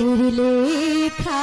লেখা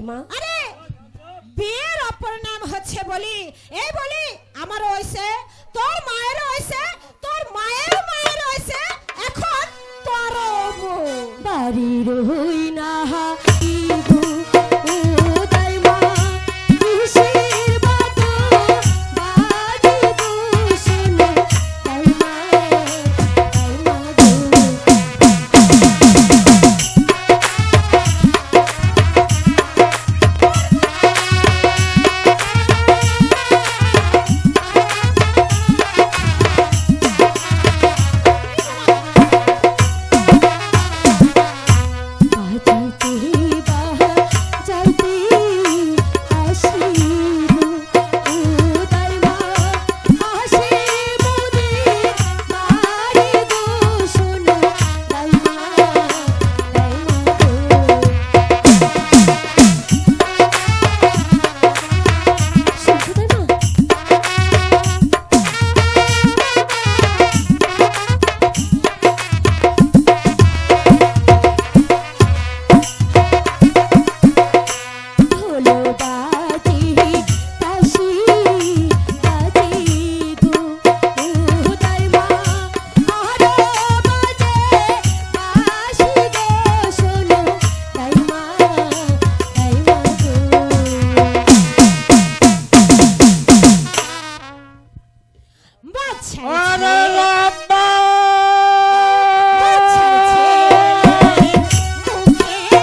মা? আরে বিয়ের অপর নাম হচ্ছে বলি। এই বলি আমার হয়েছে তোর মায়ের হয়েছে তোর মায়ের মায়ের হয়েছে এখন তোর বাড়ির হই আরে